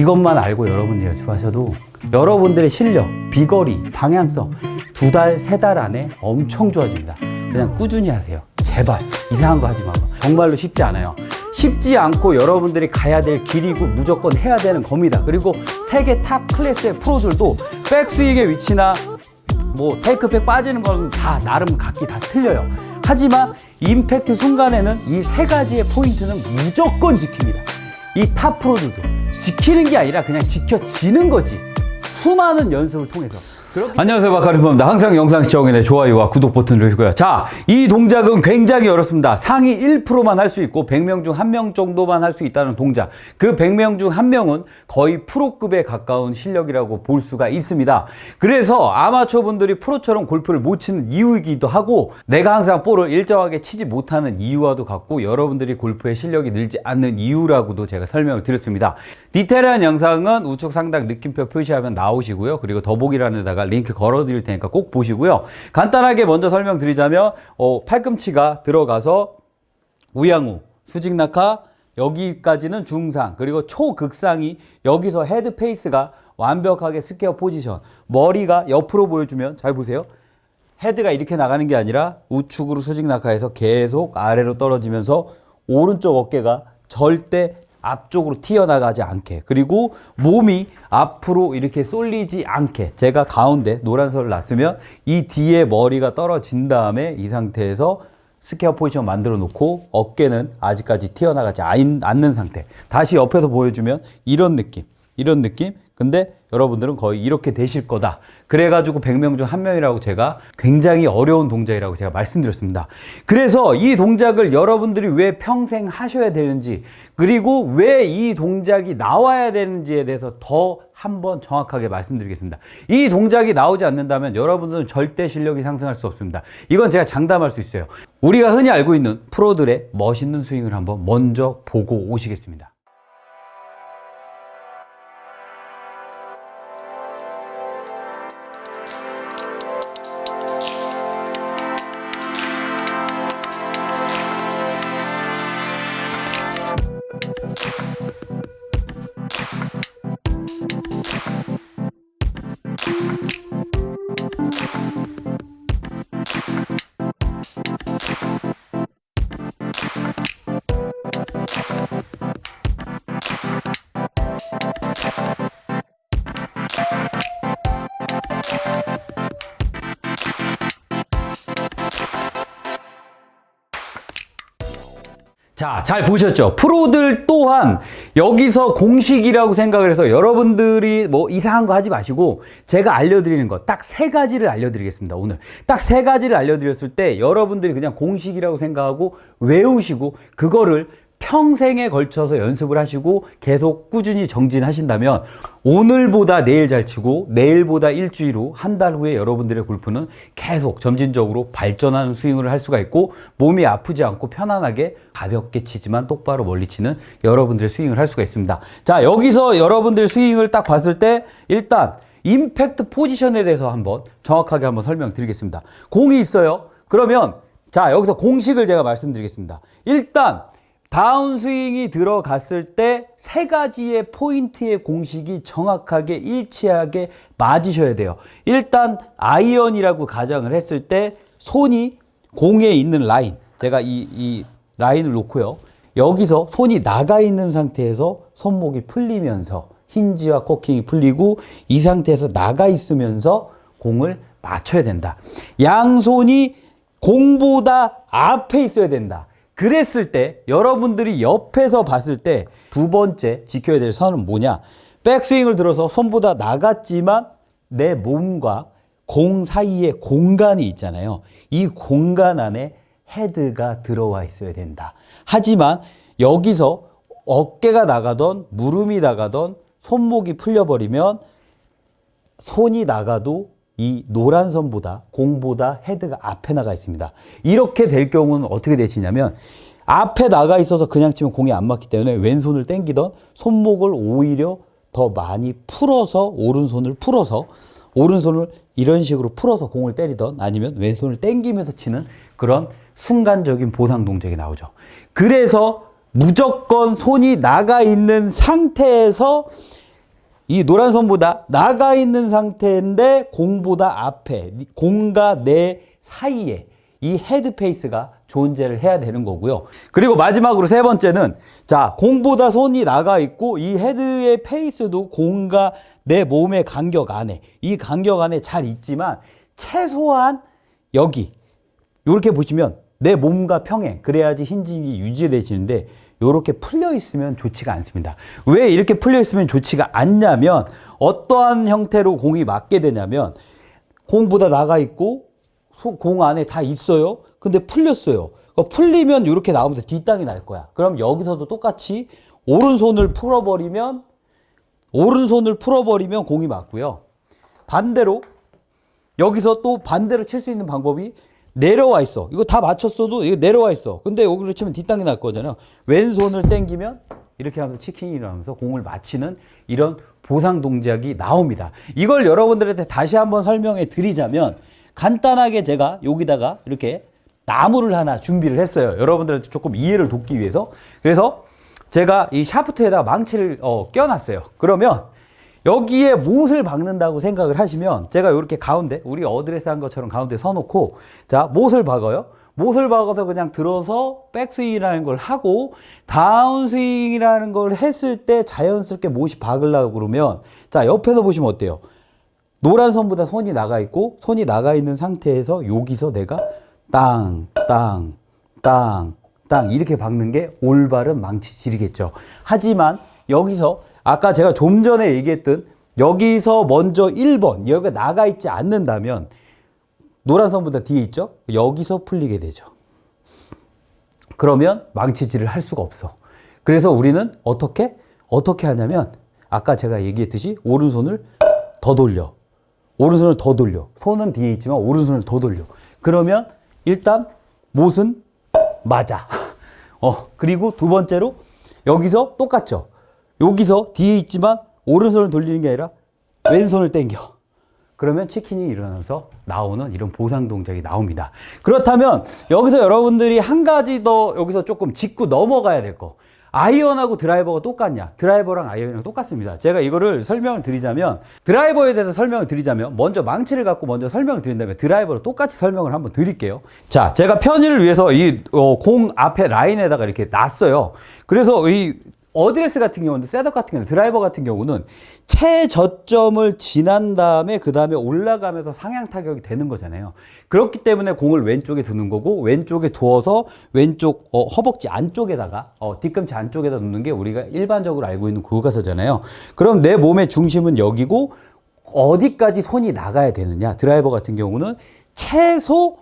이것만 알고 여러분들이 연습하셔도 여러분들의 실력, 비거리, 방향성 두 달, 세 달 안에 엄청 좋아집니다. 그냥 꾸준히 하세요. 제발 이상한 거 하지 마고 정말로 쉽지 않아요. 쉽지 않고 여러분들이 가야 될 길이고 무조건 해야 되는 겁니다. 그리고 세계 탑 클래스의 프로들도 백스윙의 위치나 뭐 테이크백 빠지는 건다 나름 각기 다 틀려요. 하지만 임팩트 순간에는 이 세 가지의 포인트는 무조건 지킵니다. 이 탑 프로들도 지키는 게 아니라 그냥 지켜지는 거지. 수많은 연습을 통해서. 안녕하세요 마카리입니다. 항상 영상 시청에 좋아요와 구독 버튼 누르시고요. 자, 이 동작은 굉장히 어렵습니다. 상위 1%만 할 수 있고 100명 중 1명 정도만 할 수 있다는 동작. 그 100명 중 1명은 거의 프로급에 가까운 실력이라고 볼 수가 있습니다. 그래서 아마추어 분들이 프로처럼 골프를 못 치는 이유이기도 하고 내가 항상 볼을 일정하게 치지 못하는 이유와도 같고 여러분들이 골프의 실력이 늘지 않는 이유라고도 제가 설명을 드렸습니다. 디테일한 영상은 우측 상단 느낌표 표시하면 나오시고요. 그리고 더보기란에다가 링크 걸어 드릴 테니까 꼭 보시고요. 간단하게 먼저 설명드리자면 어, 팔꿈치가 들어가서 우양우, 수직낙하 여기까지는 중상 그리고 초극상이 여기서 헤드 페이스가 완벽하게 스퀘어 포지션 머리가 옆으로 보여주면 잘 보세요 헤드가 이렇게 나가는 게 아니라 우측으로 수직 낙하해서 계속 아래로 떨어지면서 오른쪽 어깨가 절대 앞쪽으로 튀어나가지 않게. 그리고 몸이 앞으로 이렇게 쏠리지 않게. 제가 가운데 노란 선을 놨으면 이 뒤에 머리가 떨어진 다음에 이 상태에서 스퀘어 포지션 만들어 놓고 어깨는 아직까지 튀어나가지 않- 않는 상태. 다시 옆에서 보여주면 이런 느낌 이런 느낌 근데 여러분들은 거의 이렇게 되실 거다. 그래가지고 100명 중 한 명이라고 제가 굉장히 어려운 동작이라고 제가 말씀드렸습니다. 그래서 이 동작을 여러분들이 왜 평생 하셔야 되는지 그리고 왜 이 동작이 나와야 되는지에 대해서 더 한번 정확하게 말씀드리겠습니다. 이 동작이 나오지 않는다면 여러분들은 절대 실력이 상승할 수 없습니다. 이건 제가 장담할 수 있어요. 우리가 흔히 알고 있는 프로들의 멋있는 스윙을 한번 먼저 보고 오시겠습니다 자, 잘 보셨죠? 프로들 또한 여기서 공식이라고 생각을 해서 여러분들이 뭐 이상한 거 하지 마시고 제가 알려드리는 거딱세 가지를 알려드리겠습니다. 오늘 딱 세 가지를 알려드렸을 때 여러분들이 그냥 공식이라고 생각하고 외우시고 그거를 평생에 걸쳐서 연습을 하시고 계속 꾸준히 정진하신다면 오늘보다 내일 잘 치고 내일보다 일주일 후, 한 달 후에 여러분들의 골프는 계속 점진적으로 발전하는 스윙을 할 수가 있고 몸이 아프지 않고 편안하게 가볍게 치지만 똑바로 멀리 치는 여러분들의 스윙을 할 수가 있습니다. 자, 여기서 여러분들 스윙을 딱 봤을 때 일단 임팩트 포지션에 대해서 한번 정확하게 한번 설명드리겠습니다. 공이 있어요. 그러면 자, 여기서 공식을 제가 말씀드리겠습니다. 일단 다운스윙이 들어갔을 때 세 가지의 포인트의 공식이 정확하게 일치하게 맞으셔야 돼요. 일단 아이언이라고 가정을 했을 때 손이 공에 있는 라인, 제가 이, 이 라인을 놓고요. 여기서 손이 나가 있는 상태에서 손목이 풀리면서 힌지와 코킹이 풀리고 이 상태에서 나가 있으면서 공을 맞춰야 된다. 양손이 공보다 앞에 있어야 된다. 그랬을 때 여러분들이 옆에서 봤을 때 두 번째 지켜야 될 선은 뭐냐? 백스윙을 들어서 손보다 나갔지만 내 몸과 공 사이에 공간이 있잖아요. 이 공간 안에 헤드가 들어와 있어야 된다. 하지만 여기서 어깨가 나가던 무릎이 나가던 손목이 풀려버리면 손이 나가도 이 노란 선보다 공보다 헤드가 앞에 나가 있습니다. 이렇게 될 경우는 어떻게 되시냐면 앞에 나가 있어서 그냥 치면 공이 안 맞기 때문에 왼손을 당기던 손목을 오히려 더 많이 풀어서 오른손을 풀어서 오른손을 이런 식으로 풀어서 공을 때리던 아니면 왼손을 당기면서 치는 그런 순간적인 보상 동작이 나오죠. 그래서 무조건 손이 나가 있는 상태에서 이 노란 선보다 나가 있는 상태인데 공보다 앞에 공과 내 사이에 이 헤드 페이스가 존재를 해야 되는 거고요. 그리고 마지막으로 세 번째는 자 공보다 손이 나가 있고 이 헤드의 페이스도 공과 내 몸의 간격 안에 이 간격 안에 잘 있지만 최소한 여기 이렇게 보시면 내 몸과 평행 그래야지 힌징이 유지되시는데 이렇게 풀려 있으면 좋지가 않습니다. 왜 이렇게 풀려 있으면 좋지가 않냐면 어떠한 형태로 공이 맞게 되냐면 공보다 나가 있고 소- 공 안에 다 있어요. 근데 풀렸어요. 그 풀리면 이렇게 나오면서 뒷땅이 날 거야. 그럼 여기서도 똑같이 오른손을 풀어버리면 오른손을 풀어버리면 공이 맞고요. 반대로 여기서 또 반대로 칠 수 있는 방법이 내려와 있어. 이거 다 맞췄어도 이거 내려와 있어. 근데 여기로 치면 뒷땅이 날 거잖아요. 왼손을 당기면 이렇게 하면서 치킨이 일어나면서 공을 맞히는 이런 보상 동작이 나옵니다. 이걸 여러분들한테 다시 한번 설명해 드리자면 간단하게 제가 여기다가 이렇게 나무를 하나 준비를 했어요. 여러분들한테 조금 이해를 돕기 위해서. 그래서 제가 이 샤프트에다가 망치를 어, 껴놨어요. 그러면 여기에 못을 박는다고 생각을 하시면 제가 이렇게 가운데 우리 어드레스 한 것처럼 가운데 서놓고 자 못을 박아요. 못을 박아서 그냥 들어서 백스윙이라는 걸 하고 다운스윙이라는 걸 했을 때 자연스럽게 못이 박으려고 그러면 자 옆에서 보시면 어때요? 노란 선보다 손이 나가 있고 손이 나가 있는 상태에서 여기서 내가 땅, 땅, 땅, 땅 이렇게 박는 게 올바른 망치 질이겠죠. 하지만 여기서 아까 제가 좀 전에 얘기했던 여기서 먼저 1번 여기가 나가 있지 않는다면 노란 선보다 뒤에 있죠? 여기서 풀리게 되죠. 그러면 망치질을 할 수가 없어. 그래서 우리는 어떻게 어떻게 하냐면 아까 제가 얘기했듯이 오른손을 더 돌려. 오른손을 더 돌려. 손은 뒤에 있지만 오른손을 더 돌려. 그러면 일단 못은 맞아. 어, 그리고 두 번째로 여기서 똑같죠. 여기서 뒤에 있지만 오른손을 돌리는 게 아니라 왼손을 당겨. 그러면 치킨이 일어나서 나오는 이런 보상 동작이 나옵니다. 그렇다면 여기서 여러분들이 한 가지 더 여기서 조금 짚고 넘어가야 될 거. 아이언하고 드라이버가 똑같냐? 드라이버랑 아이언이랑 똑같습니다. 제가 이거를 설명을 드리자면 드라이버에 대해서 설명을 드리자면 먼저 망치를 갖고 먼저 설명을 드린 다음에 드라이버로 똑같이 설명을 한번 드릴게요. 자, 제가 편의를 위해서 이 공 앞에 라인에다가 이렇게 놨어요. 그래서 이 어드레스 같은 경우는 셋업 같은 경우는 드라이버 같은 경우는 최저점을 지난 다음에 그 다음에 올라가면서 상향 타격이 되는 거잖아요. 그렇기 때문에 공을 왼쪽에 두는 거고 왼쪽에 두어서 왼쪽 어, 허벅지 안쪽에다가 어, 뒤꿈치 안쪽에다 놓는 게 우리가 일반적으로 알고 있는 교과서잖아요. 그럼 내 몸의 중심은 여기고 어디까지 손이 나가야 되느냐? 드라이버 같은 경우는 최소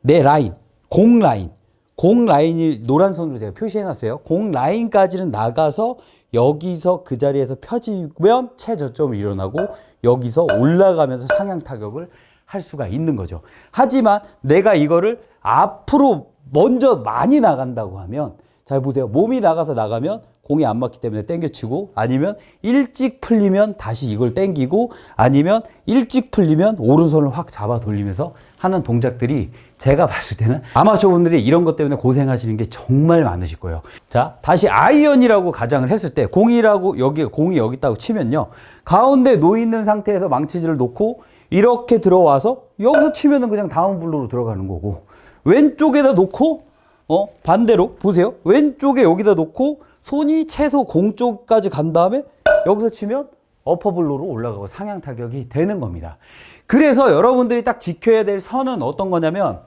내 라인, 공 라인, 공 라인이 노란 선으로 제가 표시해 놨어요. 공 라인까지는 나가서 여기서 그 자리에서 펴지면 최저점을 일어나고 여기서 올라가면서 상향 타격을 할 수가 있는 거죠. 하지만 내가 이거를 앞으로 먼저 많이 나간다고 하면 잘 보세요. 몸이 나가서 나가면 공이 안 맞기 때문에 땡겨치고 아니면 일찍 풀리면 다시 이걸 땡기고 아니면 일찍 풀리면 오른손을 확 잡아 돌리면서 하는 동작들이 제가 봤을 때는 아마추어 분들이 이런 것 때문에 고생하시는 게 정말 많으실 거예요. 자, 다시 아이언이라고 가정을 했을 때 공이라고 여기 공이 여기 있다고 치면요. 가운데 놓여 있는 상태에서 망치질을 놓고 이렇게 들어와서 여기서 치면은 그냥 다운 블루로 들어가는 거고 왼쪽에다 놓고 어 반대로 보세요. 왼쪽에 여기다 놓고 손이 최소 공 쪽까지 간 다음에 여기서 치면 어퍼 블로로 올라가고 상향 타격이 되는 겁니다. 그래서 여러분들이 딱 지켜야 될 선은 어떤 거냐면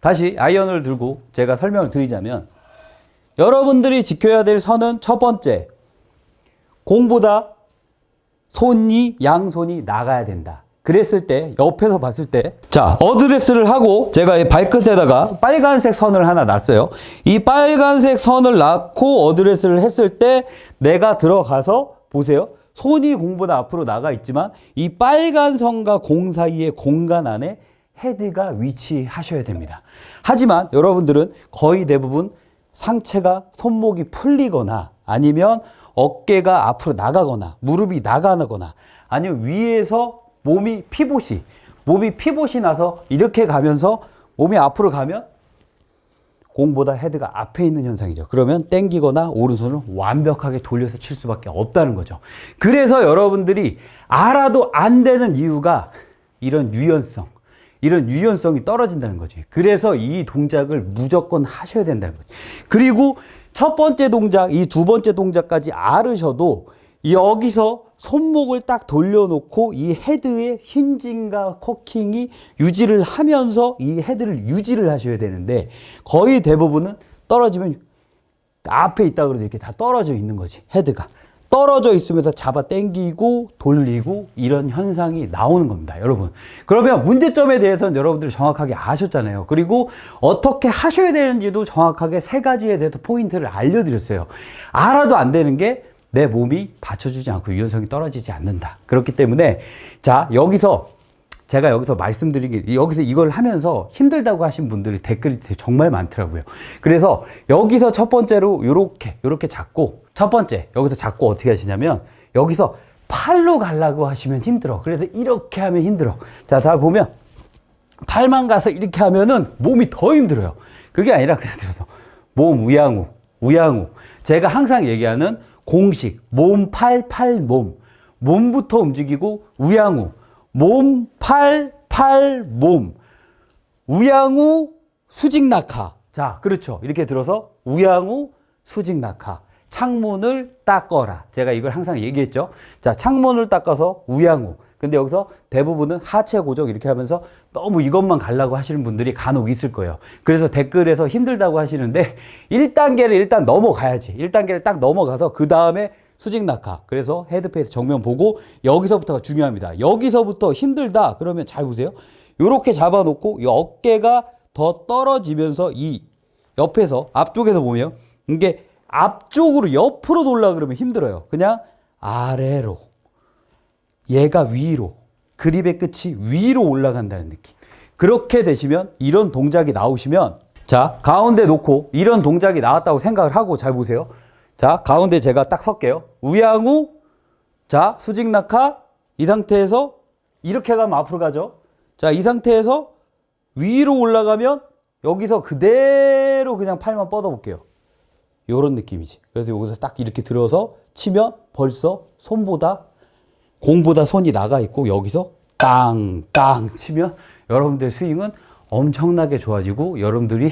다시 아이언을 들고 제가 설명을 드리자면 여러분들이 지켜야 될 선은 첫 번째 공보다 손이 양손이 나가야 된다. 그랬을 때 옆에서 봤을 때 자 어드레스를 하고 제가 이 발끝에다가 빨간색 선을 하나 놨어요. 이 빨간색 선을 놨고 어드레스를 했을 때 내가 들어가서 보세요. 손이 공보다 앞으로 나가 있지만 이 빨간 선과 공 사이의 공간 안에 헤드가 위치하셔야 됩니다. 하지만 여러분들은 거의 대부분 상체가 손목이 풀리거나 아니면 어깨가 앞으로 나가거나 무릎이 나가거나 아니면 위에서 몸이 피봇이 몸이 피봇이 나서 이렇게 가면서 몸이 앞으로 가면 공보다 헤드가 앞에 있는 현상이죠. 그러면 땡기거나 오른손을 완벽하게 돌려서 칠 수밖에 없다는 거죠. 그래서 여러분들이 알아도 안 되는 이유가 이런 유연성, 이런 유연성이 떨어진다는 거지. 그래서 이 동작을 무조건 하셔야 된다는 거지. 그리고 첫 번째 동작, 이 두 번째 동작까지 알으셔도 여기서 손목을 딱 돌려놓고 이 헤드의 힌징과 코킹이 유지를 하면서 이 헤드를 유지를 하셔야 되는데 거의 대부분은 떨어지면 앞에 있다 그래도 이렇게 다 떨어져 있는 거지 헤드가. 떨어져 있으면서 잡아 당기고 돌리고 이런 현상이 나오는 겁니다 여러분. 그러면 문제점에 대해서는 여러분들이 정확하게 아셨잖아요. 그리고 어떻게 하셔야 되는지도 정확하게 세 가지에 대해서 포인트를 알려드렸어요. 알아도 안 되는 게 내 몸이 받쳐주지 않고 유연성이 떨어지지 않는다 그렇기 때문에 자 여기서 제가 여기서 말씀드린 게 여기서 이걸 하면서 힘들다고 하신 분들이 댓글이 정말 많더라고요. 그래서 여기서 첫 번째로 요렇게 요렇게 잡고 첫 번째 여기서 잡고 어떻게 하시냐면 여기서 팔로 가려고 하시면 힘들어. 그래서 이렇게 하면 힘들어. 자, 다 보면 팔만 가서 이렇게 하면은 몸이 더 힘들어요. 그게 아니라 그냥 들어서 몸 우양우, 우양우. 제가 항상 얘기하는 공식 몸, 팔, 팔, 몸. 몸부터 움직이고 우양우. 몸, 팔, 팔, 몸. 우양우, 수직낙하. 자, 그렇죠. 이렇게 들어서 우양우, 수직낙하. 창문을 닦어라. 제가 이걸 항상 얘기했죠. 자, 창문을 닦아서 우양우. 근데 여기서 대부분은 하체 고정 이렇게 하면서 너무 이것만 가려고 하시는 분들이 간혹 있을 거예요. 그래서 댓글에서 힘들다고 하시는데 1단계를 일단 넘어가야지. 1단계를 딱 넘어가서 그 다음에 수직 낙하. 그래서 헤드페이스 정면 보고 여기서부터가 중요합니다. 여기서부터 힘들다. 그러면 잘 보세요. 이렇게 잡아놓고 이 어깨가 더 떨어지면서 이 옆에서 앞쪽에서 보면 이게 앞쪽으로 옆으로 돌라 그러면 힘들어요. 그냥 아래로 얘가 위로 그립의 끝이 위로 올라간다는 느낌. 그렇게 되시면 이런 동작이 나오시면 자 가운데 놓고 이런 동작이 나왔다고 생각을 하고 잘 보세요. 자 가운데 제가 딱 설게요. 우양우 자 수직 낙하 이 상태에서 이렇게 가면 앞으로 가죠. 자 이 상태에서 위로 올라가면 여기서 그대로 그냥 팔만 뻗어 볼게요. 요런 느낌이지. 그래서 여기서 딱 이렇게 들어서 치면 벌써 손보다 공보다 손이 나가 있고 여기서 땅 땅 치면 여러분들 스윙은 엄청나게 좋아지고 여러분들이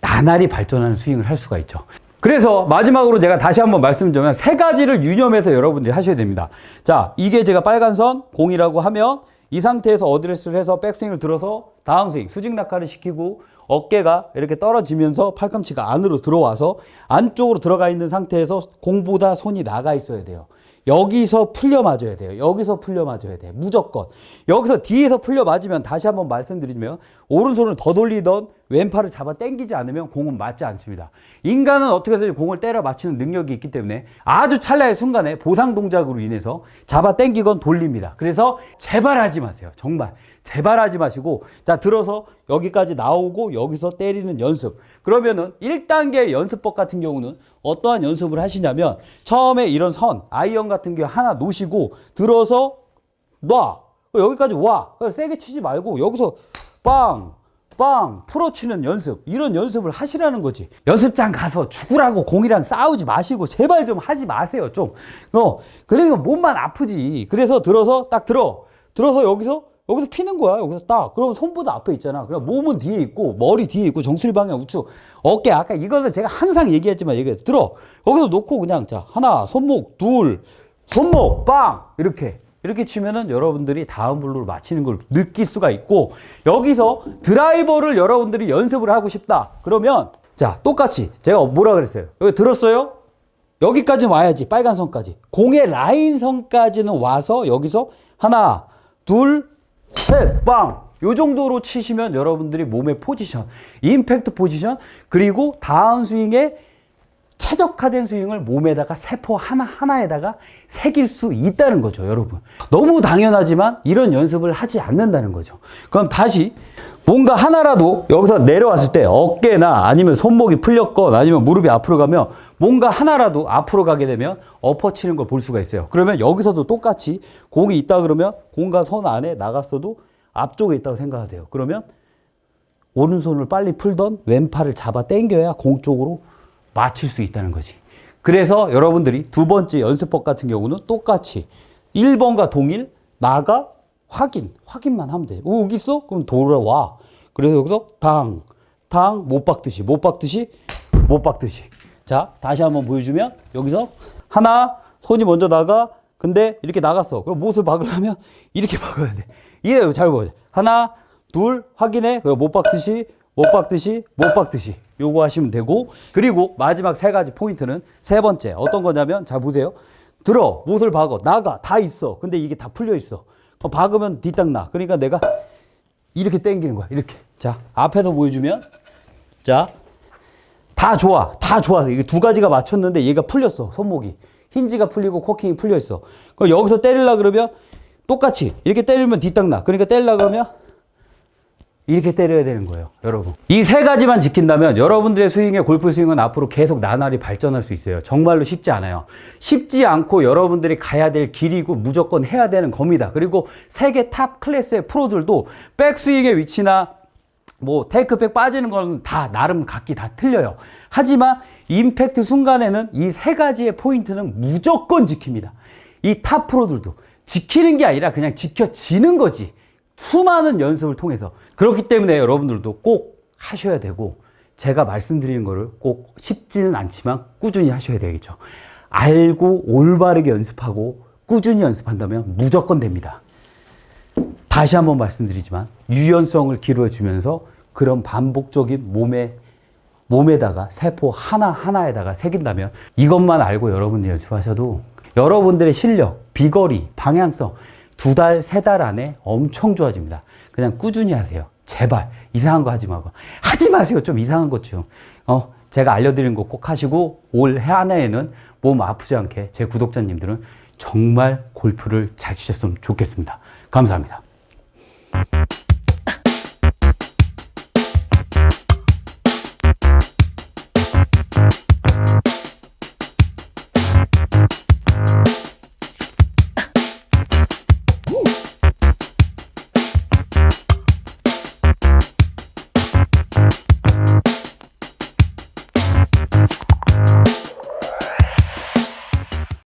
나날이 발전하는 스윙을 할 수가 있죠. 그래서 마지막으로 제가 다시 한번 말씀드리면 세 가지를 유념해서 여러분들이 하셔야 됩니다. 자, 이게 제가 빨간 선 공이라고 하면 이 상태에서 어드레스를 해서 백스윙을 들어서 다운스윙, 수직 낙하를 시키고 어깨가 이렇게 떨어지면서 팔꿈치가 안으로 들어와서 안쪽으로 들어가 있는 상태에서 공보다 손이 나가 있어야 돼요. 여기서 풀려 맞아야 돼요. 여기서 풀려 맞아야 돼. 무조건. 여기서 뒤에서 풀려 맞으면 다시 한번 말씀드리면 오른손을 더 돌리던 왼팔을 잡아 당기지 않으면 공은 맞지 않습니다. 인간은 어떻게든 공을 때려 맞히는 능력이 있기 때문에 아주 찰나의 순간에 보상 동작으로 인해서 잡아 당기건 돌립니다. 그래서 제발 하지 마세요. 정말. 제발 하지 마시고 자 들어서 여기까지 나오고 여기서 때리는 연습. 그러면은 1단계 연습법 같은 경우는 어떠한 연습을 하시냐면 처음에 이런 선, 아이언 같은 경우 하나 놓으시고 들어서 놔. 여기까지 와. 세게 치지 말고 여기서 빵, 빵 풀어치는 연습 이런 연습을 하시라는 거지 연습장 가서 죽으라고 공이랑 싸우지 마시고 제발 좀 하지 마세요 좀어 그러니까 몸만 아프지 그래서 들어서 딱 들어 들어서 여기서 여기서 피는 거야. 여기서 딱. 그러면 손보다 앞에 있잖아. 그럼 몸은 뒤에 있고 머리 뒤에 있고 정수리 방향 우측. 어깨 아까 이거는 제가 항상 얘기했지만 얘기해 들어. 여기서 놓고 그냥 자 하나 손목 둘 손목 빵! 이렇게. 이렇게 치면은 여러분들이 다음 블루를 맞히는 걸 느낄 수가 있고 여기서 드라이버를 여러분들이 연습을 하고 싶다. 그러면 자 똑같이 제가 뭐라 그랬어요? 여기 들었어요? 여기까지 와야지. 빨간 선까지. 공의 라인 선까지는 와서 여기서 하나 둘 셋 빵 요 정도로 치시면 여러분들이 몸의 포지션 임팩트 포지션 그리고 다운 스윙에 최적화된 스윙을 몸에다가 세포 하나하나에다가 새길 수 있다는 거죠, 여러분. 너무 당연하지만 이런 연습을 하지 않는다는 거죠. 그럼 다시 뭔가 하나라도 여기서 내려왔을 때 어깨나 아니면 손목이 풀렸건 아니면 무릎이 앞으로 가면 뭔가 하나라도 앞으로 가게 되면 엎어 치는 걸 볼 수가 있어요. 그러면 여기서도 똑같이 공이 있다 그러면 공과 손 안에 나갔어도 앞쪽에 있다고 생각하세요. 그러면 오른손을 빨리 풀던 왼팔을 잡아 당겨야 공 쪽으로 맞출 수 있다는 거지. 그래서 여러분들이 두 번째 연습법 같은 경우는 똑같이 1번과 동일 나가 확인, 확인만 하면 돼. 오, 여기 있어? 그럼 돌아와. 그래서 여기서 당, 당, 못 박듯이, 못 박듯이, 못 박듯이. 자, 다시 한번 보여주면 여기서 하나, 손이 먼저 나가. 근데 이렇게 나갔어. 그럼 못을 박으려면 이렇게 박아야 돼. 이래 잘 보여. 하나, 둘, 확인해. 그리고 못 박듯이, 못 박듯이, 못 박듯이. 요거 하시면 되고. 그리고 마지막 세 가지 포인트는 세 번째. 어떤 거냐면, 자, 보세요. 들어, 못을 박어, 나가, 다 있어. 근데 이게 다 풀려 있어. 어, 박으면 뒤딱 나. 그러니까 내가 이렇게 당기는 거야. 이렇게. 자, 앞에서 보여주면, 자, 다 좋아. 다 좋아서. 이게 두 가지가 맞췄는데 얘가 풀렸어. 손목이. 힌지가 풀리고 코킹이 풀려 있어. 그럼 여기서 때리려 그러면 똑같이 이렇게 때리면 뒤딱 나. 그러니까 때리려 그러면 이렇게 때려야 되는 거예요, 여러분. 이 세 가지만 지킨다면 여러분들의 스윙의 골프 스윙은 앞으로 계속 나날이 발전할 수 있어요. 정말로 쉽지 않아요. 쉽지 않고 여러분들이 가야 될 길이고 무조건 해야 되는 겁니다. 그리고 세계 탑 클래스의 프로들도 백스윙의 위치나 뭐 테이크백 빠지는 건 다 나름 각기 다 틀려요. 하지만 임팩트 순간에는 이 세 가지의 포인트는 무조건 지킵니다. 이 탑 프로들도 지키는 게 아니라 그냥 지켜지는 거지. 수많은 연습을 통해서. 그렇기 때문에 여러분들도 꼭 하셔야 되고 제가 말씀드리는 거를 꼭 쉽지는 않지만 꾸준히 하셔야 되겠죠. 알고 올바르게 연습하고 꾸준히 연습한다면 무조건 됩니다. 다시 한번 말씀드리지만 유연성을 기르어주면서 그런 반복적인 몸에 몸에다가 세포 하나 하나에다가 새긴다면 이것만 알고 여러분들이 연습하셔도 여러분들의 실력, 비거리, 방향성 두 달, 세 달 안에 엄청 좋아집니다. 그냥 꾸준히 하세요. 제발 이상한 거 하지 말고 하지 마세요. 좀 이상한 것 좀. 어, 제가 알려드린 거 꼭 하시고 올한 해에는 몸 아프지 않게 제 구독자님들은 정말 골프를 잘 치셨으면 좋겠습니다. 감사합니다. Thank you.